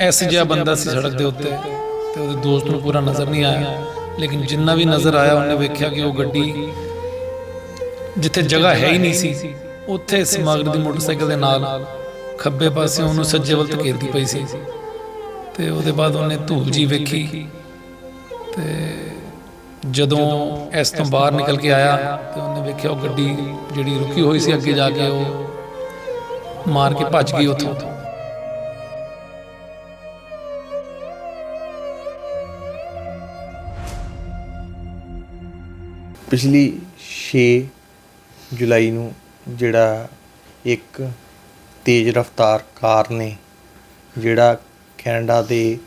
S ਜਿਹਾ ਬੰਦਾ ਸੀ ਸੜਕ ਦੇ ਉੱਤੇ ਤੇ ਉਹਦੇ ਦੋਸਤ ਨੂੰ ਪੂਰਾ ਨਜ਼ਰ ਨਹੀਂ ਆਇਆ। ਲੇਕਿਨ ਜਿੰਨਾ ਵੀ ਨਜ਼ਰ ਆਇਆ ਉਹਨੇ ਵੇਖਿਆ ਕਿ ਉਹ ਗੱਡੀ ਜਿੱਥੇ ਜਗ੍ਹਾ ਹੈ ਹੀ ਨਹੀਂ ਸੀ ਉੱਥੇ ਸਮਗਰ ਦੀ ਮੋਟਰਸਾਈਕਲ ਦੇ ਨਾਲ ਖੱਬੇ ਪਾਸੇ ਉਹਨੂੰ ਸੱਜੇ ਵੱਲ ਧਕੇਲਦੀ ਪਈ ਸੀ। ਤੇ ਉਹਦੇ ਬਾਅਦ ਉਹਨੇ ਧੂਲ ਜੀ ਵੇਖੀ। ਤੇ ਜਦੋਂ ਇਸ ਤੋਂ ਬਾਹਰ ਨਿਕਲ ਕੇ ਆਇਆ ਤੇ ਉਹਨੇ ਵੇਖਿਆ ਉਹ ਗੱਡੀ ਜਿਹੜੀ ਰੁਕੀ ਹੋਈ ਸੀ ਅੱਗੇ ਜਾ ਕੇ ਉਹ ਮਾਰ ਕੇ ਭੱਜ ਗਈ ਉੱਥੋਂ। ਪਿਛਲੀ 6 ਜੁਲਾਈ ਨੂੰ ਜਿਹੜਾ ਇੱਕ ਤੇਜ਼ ਰਫ਼ਤਾਰ ਕਾਰ ਨੇ, ਜਿਹੜਾ ਕੈਨੇਡਾ ਦੇ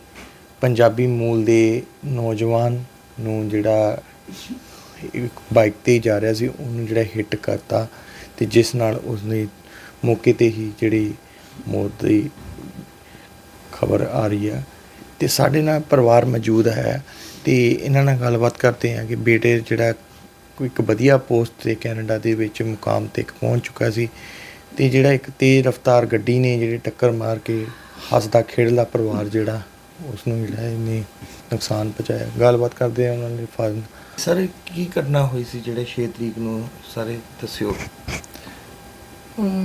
ਪੰਜਾਬੀ ਮੂਲ ਦੇ ਨੌਜਵਾਨ ਨੂੰ ਜਿਹੜਾ ਇੱਕ ਬਾਈਕ ਤੇ ਜਾ ਰਿਹਾ ਸੀ, ਉਹਨੂੰ ਜਿਹੜਾ ਹਿੱਟ ਕਰਤਾ ਤੇ ਜਿਸ ਨਾਲ ਉਸਨੇ ਮੌਕੇ ਤੇ ਹੀ ਜਿਹੜੀ ਮੌਤ ਦੀ ਖਬਰ ਆ ਰਹੀ ਹੈ ਤੇ ਸਾਡੇ ਨਾਲ ਪਰਿਵਾਰ ਮੌਜੂਦ ਹੈ ਤੇ ਇਹਨਾਂ ਨਾਲ ਗੱਲਬਾਤ ਕਰਦੇ ਹਾਂ ਕਿ ਬੇਟੇ ਜਿਹੜਾ ਕੋਈ ਇੱਕ ਵਧੀਆ ਪੋਸਟ ਤੇ ਕੈਨੇਡਾ ਦੇ ਵਿੱਚ ਮੁਕਾਮ ਤੱਕ ਪਹੁੰਚ ਚੁੱਕਾ ਸੀ ਤੇ ਜਿਹੜਾ ਇੱਕ ਤੇਜ਼ ਰਫ਼ਤਾਰ ਗੱਡੀ ਨੇ ਜਿਹੜੀ ਟੱਕਰ ਮਾਰ ਕੇ ਹੱਸਦਾ ਖੇਡਦਾ ਪਰਿਵਾਰ ਜਿਹੜਾ ਉਸ ਨੂੰ ਜਿਹੜਾ ਇਹਨੇ ਨੁਕਸਾਨ ਪਹੁੰਚਾਇਆ। ਗੱਲਬਾਤ ਕਰਦੇ ਹਾਂ ਉਹਨਾਂ ਦੇ ਫਾਦਰ ਸਰ ਕੀ ਘਟਨਾ ਹੋਈ ਸੀ ਜਿਹੜੇ 6 ਤਰੀਕ ਨੂੰ ਸਾਰੇ ਦੱਸਿਓ?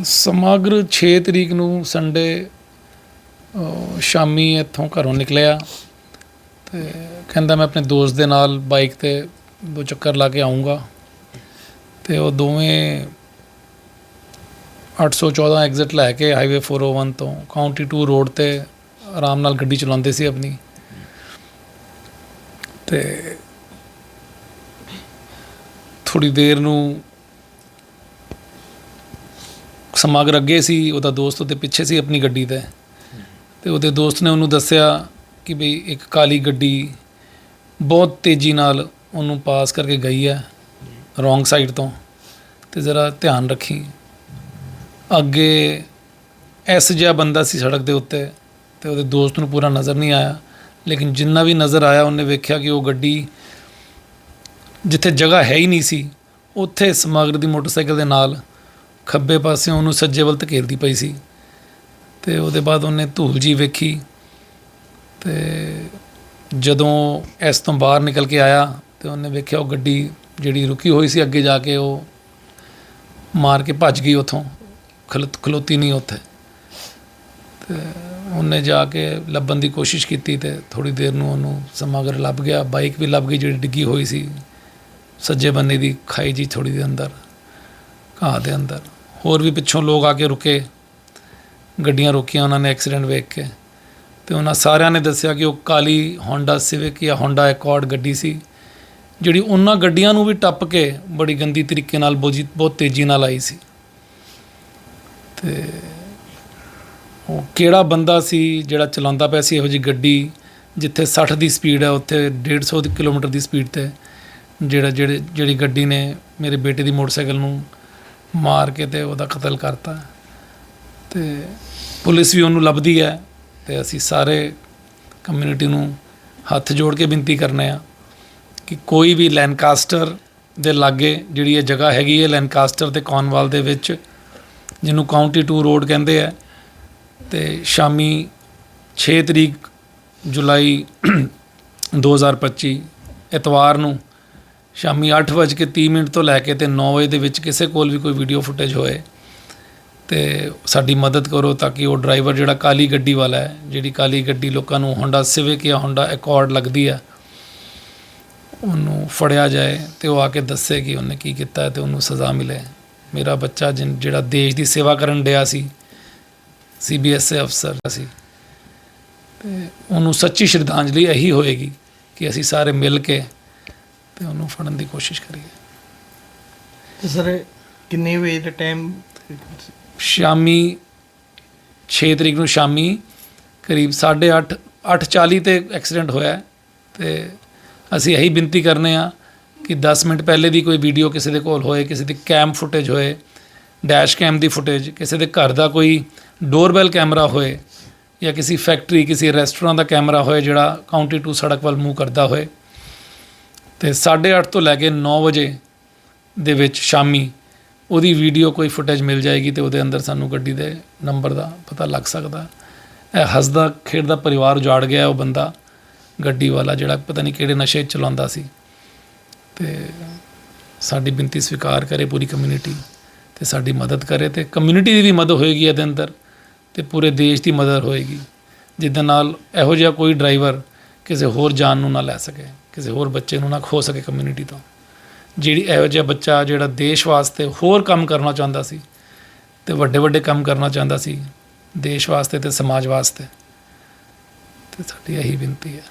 ਸਮਗਰ 6 ਤਰੀਕ ਨੂੰ ਸੰਡੇ ਸ਼ਾਮੀ ਇੱਥੋਂ ਘਰੋਂ ਨਿਕਲਿਆ ਤੇ ਕਹਿੰਦਾ ਮੈਂ ਆਪਣੇ ਦੋਸਤ ਦੇ ਨਾਲ ਬਾਈਕ ਤੇ ਦੋ ਚੱਕਰ ਲਾ ਕੇ ਆਉਂਗਾ ਤੇ ਉਹ ਦੋਵੇਂ 814 ਐਗਜ਼ਿਟ ਲੈ ਕੇ ਹਾਈਵੇ 401 ਤੋਂ ਕਾਉਂਟੀ 2 ਰੋਡ ਤੇ ਆਰਾਮ ਨਾਲ ਗੱਡੀ ਚਲਾਉਂਦੇ ਸੀ ਆਪਣੀ। ਤੇ ਥੋੜੀ ਦੇਰ ਨੂੰ ਸਮਾਗਰ ਅੱਗੇ ਸੀ, ਉਹਦਾ ਦੋਸਤ ਉਹਦੇ ਪਿੱਛੇ ਸੀ ਆਪਣੀ ਗੱਡੀ ਤੇ। ਤੇ ਉਹਦੇ ਦੋਸਤ ਨੇ ਉਹਨੂੰ ਦੱਸਿਆ ਕਿ ਬਈ ਇੱਕ ਕਾਲੀ ਗੱਡੀ ਬਹੁਤ ਤੇਜ਼ੀ ਨਾਲ ਉਹਨੂੰ ਪਾਸ ਕਰਕੇ ਗਈ ਹੈ ਰੋਂਗ ਸਾਈਡ ਤੋਂ। ਤੇ ਜ਼ਰਾ ਧਿਆਨ ਰੱਖੀ। ਅੱਗੇ ਐਸ ਜਿਹਾ ਬੰਦਾ ਸੀ ਸੜਕ ਦੇ ਉੱਤੇ ਤੇ ਉਹਦੇ ਦੋਸਤ ਨੂੰ ਪੂਰਾ ਨਜ਼ਰ ਨਹੀਂ ਆਇਆ। ਲੇਕਿਨ ਜਿੰਨਾ ਵੀ ਨਜ਼ਰ ਆਇਆ, ਉਹਨੇ ਵੇਖਿਆ ਕਿ ਉਹ ਗੱਡੀ ਜਿੱਥੇ ਜਗ੍ਹਾ ਹੈ ਹੀ ਨਹੀਂ ਸੀ, ਉੱਥੇ ਸਮਗਰ ਦੀ ਮੋਟਰਸਾਈਕਲ ਦੇ ਨਾਲ ਖੱਬੇ ਪਾਸੇ ਉਹਨੂੰ ਸੱਜੇ ਵੱਲ ਧਕੇਲਦੀ ਪਈ ਸੀ। ਤੇ ਉਹਦੇ ਬਾਅਦ ਉਹਨੇ ਧੂਲ ਜੀ ਵੇਖੀ ਤੇ ਜਦੋਂ ਇਸ ਤੋਂ ਬਾਹਰ ਨਿਕਲ ਕੇ ਆਇਆ ਤੇ ਉਹਨੇ ਵੇਖਿਆ ਉਹ ਗੱਡੀ ਜਿਹੜੀ ਰੁਕੀ ਹੋਈ ਸੀ ਅੱਗੇ ਜਾ ਕੇ, ਉਹ ਮਾਰ ਕੇ ਭੱਜ ਗਈ ਉੱਥੋਂ। ਖਲੋ- ਖਲੋਤੀ ਨਹੀਂ ਉੱਥੇ। ਤੇ ਉਹਨੇ ਜਾ ਕੇ ਲੱਭਣ ਦੀ ਕੋਸ਼ਿਸ਼ ਕੀਤੀ ਤੇ ਥੋੜੀ ਦੇਰ ਨੂੰ ਉਹਨੂੰ ਸਮਗਰ ਲੱਭ ਗਿਆ। ਬਾਈਕ ਵੀ ਲੱਭ ਗਈ ਜਿਹੜੀ ਡਿੱਗੀ ਹੋਈ ਸੀ। ਸੱਜੇ ਬੰਨੇ ਦੀ ਖਾਈ ਜੀ ਥੋੜੀ ਦੇ ਅੰਦਰ, ਘਾਹ ਦੇ ਅੰਦਰ। ਹੋਰ ਵੀ ਪਿੱਛੋਂ ਲੋਕ ਆ ਕੇ ਰੁਕੇ। ਗੱਡੀਆਂ ਰੋਕੀਆਂ ਉਹਨਾਂ ਨੇ ਐਕਸੀਡੈਂਟ ਵੇਖ ਕੇ। ਤੇ ਉਹਨਾਂ ਸਾਰਿਆਂ ਨੇ ਦੱਸਿਆ ਕਿ ਉਹ ਕਾਲੀ ਹੋਂਡਾ ਸਿਵਿਕ ਜਾਂ ਹੋਂਡਾ ਐਕੋਰਡ ਗੱਡੀ ਸੀ। ਜਿਹੜੀ ਉਹਨਾਂ ਗੱਡੀਆਂ ਨੂੰ ਵੀ ਟੱਪ ਕੇ ਬੜੀ ਗੰਦੀ ਤਰੀਕੇ ਨਾਲ ਬੋਜੀ ਬਹੁਤ ਤੇਜ਼ੀ ਨਾਲ ਆਈ ਸੀ। ਤੇ ਉਹ ਕਿਹੜਾ ਬੰਦਾ ਸੀ ਜਿਹੜਾ ਚਲਾਉਂਦਾ ਪਿਆ ਸੀ ਇਹੋ ਜਿਹੀ ਗੱਡੀ ਜਿੱਥੇ 60 ਦੀ ਸਪੀਡ ਹੈ, ਉੱਥੇ 150 ਦੀ ਕਿਲੋਮੀਟਰ ਦੀ ਸਪੀਡ ਤੇ ਜਿਹੜਾ, ਜਿਹੜੇ, ਜਿਹੜੀ ਗੱਡੀ ਨੇ ਮੇਰੇ ਬੇਟੇ ਦੀ ਮੋਟਰਸਾਈਕਲ ਨੂੰ ਮਾਰ ਕੇ ਤੇ ਉਹਦਾ ਕਤਲ ਕਰਤਾ। ਤੇ ਪੁਲਿਸ ਵੀ ਉਹਨੂੰ ਲੱਭਦੀ ਹੈ ਤੇ ਅਸੀਂ ਸਾਰੇ ਕਮਿਊਨਿਟੀ ਨੂੰ ਹੱਥ ਜੋੜ ਕੇ ਬੇਨਤੀ ਕਰਨੇ ਆ ਕਿ ਕੋਈ ਵੀ ਲੈਨਕਾਸਟਰ ਦੇ ਲਾਗੇ ਜਿਹੜੀ ਇਹ ਜਗ੍ਹਾ ਹੈਗੀ ਹੈ, ਲੈਨਕਾਸਟਰ ਤੇ ਕੌਨਵਾਲ ਦੇ ਵਿੱਚ, ਜਿਹਨੂੰ ਕਾਉਂਟੀ 2 ਰੋਡ ਕਹਿੰਦੇ ਆ, ਤੇ ਸ਼ਾਮੀ 6 ਤਰੀਕ ਜੁਲਾਈ 2025 ਐਤਵਾਰ ਨੂੰ ਸ਼ਾਮੀ 8:30 ਮਿੰਟ ਤੋਂ ਲੈ ਕੇ ਤੇ 9 ਵਜੇ ਦੇ ਵਿੱਚ ਕਿਸੇ ਕੋਲ ਵੀ ਕੋਈ ਵੀਡੀਓ ਫੁਟੇਜ ਹੋਏ, ਤੇ ਸਾਡੀ ਮਦਦ ਕਰੋ ਤਾਂ ਕਿ ਉਹ ਡਰਾਈਵਰ ਜਿਹੜਾ ਕਾਲੀ ਗੱਡੀ ਵਾਲਾ ਹੈ, ਜਿਹੜੀ ਕਾਲੀ ਗੱਡੀ ਲੋਕਾਂ ਨੂੰ ਹੋਂਡਾ ਸਿਵਿਕ ਜਾਂ ਹੋਂਡਾ ਐਕੋਰਡ ਲੱਗਦੀ ਹੈ ਉਹਨੂੰ ਫੜਿਆ ਜਾਏ ਤੇ ਉਹ ਆ ਕੇ ਦੱਸੇ ਕਿ ਉਹਨੇ ਕੀ ਕੀਤਾ ਤੇ ਉਹਨੂੰ ਸਜ਼ਾ ਮਿਲੇ। ਮੇਰਾ ਬੱਚਾ ਜਿਹੜਾ ਦੇਸ਼ ਦੀ ਸੇਵਾ ਕਰਨ ਡਿਆ ਸੀ ਸੀਬੀਐਸਏ ਅਫਸਰ ਸੀ। ਤੇ ਉਹਨੂੰ ਸੱਚੀ ਸ਼ਰਧਾਂਜਲੀ ਇਹੀ ਹੋਏਗੀ ਕਿ ਅਸੀਂ ਸਾਰੇ ਮਿਲ ਕੇ ਤੇ ਉਹਨੂੰ ਫੜਨ ਦੀ ਕੋਸ਼ਿਸ਼ ਕਰੀਏ। ਤੇ ਸਰ ਕਿੰਨੇ ਵਜੇ ਦਾ ਟਾਈਮ ਸ਼ਾਮੀ 6 ਤਰੀਕ ਨੂੰ ਸ਼ਾਮੀ ਕਰੀਬ 8:30 8:40 ਤੇ ਐਕਸੀਡੈਂਟ ਹੋਇਆ ਤੇ ਅਸੀਂ ਇਹੀ ਬੇਨਤੀ ਕਰਨੇ ਆ ਕਿ 10 ਮਿੰਟ ਪਹਿਲੇ ਦੀ ਕੋਈ ਵੀਡੀਓ ਕਿਸੇ ਦੇ ਕੋਲ ਹੋਏ, ਕਿਸੇ ਦੀ ਕੈਮ ਫੁਟੇਜ ਹੋਏ ਡੈਸ਼ ਕੈਮ ਦੀ ਫੁਟੇਜ ਕਿਸੇ ਦੇ ਘਰ ਦਾ ਕੋਈ ਡੋਰਬੈਲ ਕੈਮਰਾ ਹੋਏ ਜਾਂ ਕਿਸੇ ਫੈਕਟਰੀ ਕਿਸੇ ਰੈਸਟੋਰੈਂਟ ਦਾ ਕੈਮਰਾ ਹੋਏ ਜਿਹੜਾ ਕਾਉਂਟੀ ਟੂ ਸੜਕ ਵੱਲ ਮੂਵ ਕਰਦਾ ਹੋਏ। ਤੇ 8:30 ਤੋਂ ਲੈ ਕੇ 9 ਵਜੇ ਦੇ ਵਿੱਚ ਸ਼ਾਮੀ ਉਹਦੀ ਵੀਡੀਓ ਕੋਈ ਫੁਟੇਜ ਮਿਲ ਜਾਏਗੀ ਤੇ ਉਹਦੇ ਅੰਦਰ ਸਾਨੂੰ ਗੱਡੀ ਦੇ ਨੰਬਰ ਦਾ ਪਤਾ ਲੱਗ ਸਕਦਾ। ਇਹ ਹੱਸਦਾ, ਖੇਡਦਾ, ਪਰਿਵਾਰ ਉਜਾੜ ਗਿਆ ਉਹ ਬੰਦਾ। ਗੱਡੀ ਵਾਲਾ ਜਿਹੜਾ ਪਤਾ ਨਹੀਂ ਕਿਹੜੇ ਨਸ਼ੇ 'ਚ ਚਲਾਉਂਦਾ ਸੀ ਤੇ ਸਾਡੀ ਬੇਨਤੀ ਸਵੀਕਾਰ ਕਰੇ ਪੂਰੀ ਕਮਿਊਨਿਟੀ ਤੇ ਸਾਡੀ ਮਦਦ ਕਰੇ ਤੇ ਕਮਿਊਨਿਟੀ ਦੀ ਵੀ ਮਦਦ ਹੋਏਗੀ ਇਹਦੇ ਅੰਦਰ ਤੇ ਪੂਰੇ ਦੇਸ਼ ਦੀ ਮਦਦ ਹੋਏਗੀ। ਜਿੱਦਾਂ ਨਾਲ ਇਹੋ ਜਿਹਾ ਕੋਈ ਡਰਾਈਵਰ ਕਿਸੇ ਹੋਰ ਜਾਨ ਨੂੰ ਨਾ ਲੈ ਸਕੇ, ਕਿਸੇ ਹੋਰ ਬੱਚੇ ਨੂੰ ਨਾ ਖੋ ਸਕੇ ਕਮਿਊਨਿਟੀ ਤੋਂ। ਜਿਹੜੀ ਇਹੋ ਜਿਹਾ ਬੱਚਾ ਜਿਹੜਾ ਦੇਸ਼ ਵਾਸਤੇ ਹੋਰ ਕੰਮ ਕਰਨਾ ਚਾਹੁੰਦਾ ਸੀ ਤੇ ਵੱਡੇ ਵੱਡੇ ਕੰਮ ਕਰਨਾ ਚਾਹੁੰਦਾ ਸੀ, ਦੇਸ਼ ਵਾਸਤੇ ਤੇ ਸਮਾਜ ਵਾਸਤੇ, ਤੇ ਸਾਡੀ ਇਹੀ ਬੇਨਤੀ ਹੈ।